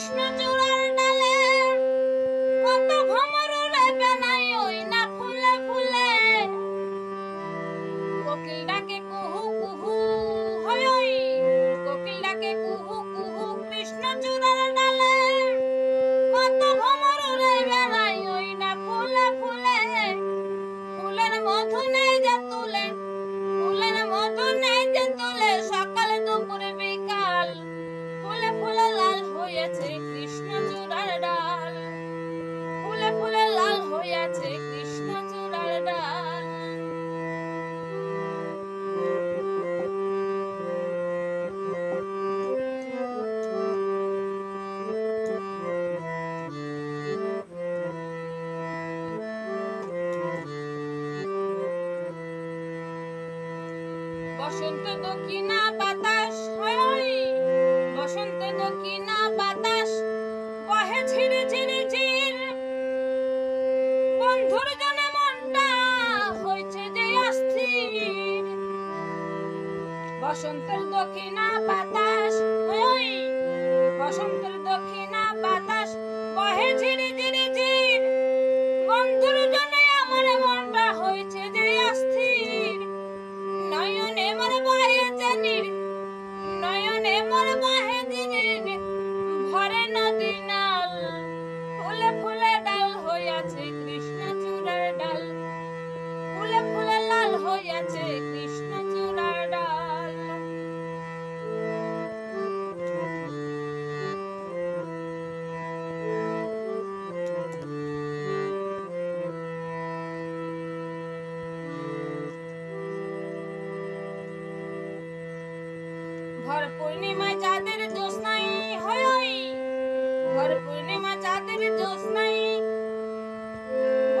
কৃষ্ণ ডালে, কত ভ্রমর রে বেনাই ওই না ফুলে ফুলে। কোকিল ডাকে, কুহু কুহু, হই কোকিল ডাকে, কুহু কুহু, কৃষ্ণ ডালে, কত ভ্রমর রে বেনাই ওই না ফুলে ফুলে। ফুলের মধু বসন্ত দক্ষিণা বাতাস, হয় বসন্ত দক্ষিণা বাতাস, বহে ঝিরে ঝিরে ঝির। বন্ধুর জনে মনটা হয়েছে যে অস্থির। বসন্তের হইয়াছে কৃষ্ণ চূড়ার ডাল। ফুলে ফুলে লাল হইয়াছে কৃষ্ণ চূড়ার ডাল। ভর পূর্ণিমা চাঁদের দোষ নাই হয় ভর পূর্ণিমা চাঁদের দোষ নাই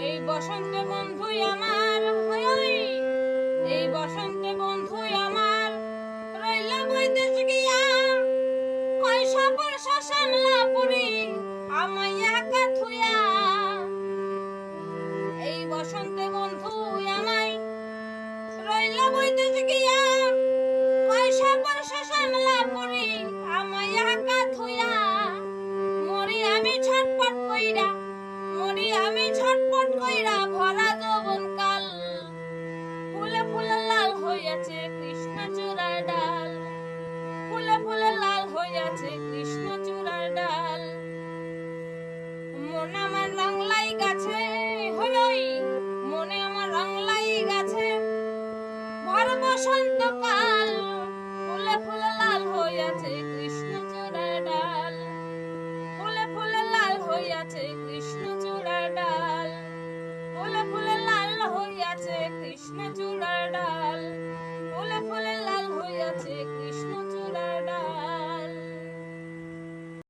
এই বসন্তে বন্ধুই আমার। এই বসন্তে বন্ধুই আমার রইল বৈদেশ গিয়া পুরি আমায় একা থুয়া এই বসন্তে বন্ধুই আমায় রইল বৈদেশ গিয়া পুরি আমায় একা থুয়া মরি আমি ছটপট কইরা আমি ছটপট কইরা ভরা যৌবন কাল ফুলে ফুলে লাল হইয়াছে কৃষ্ণ চূড়ার ডাল। ফুলে ফুলে লাল হইয়াছে কৃষ্ণ চূড়ার ডাল। মন আমার রংলাই গাছে হই মনে আমার রংলাই গাছে। ভর বসন্ত কাল ফুলে ফুলে লাল হইয়াছে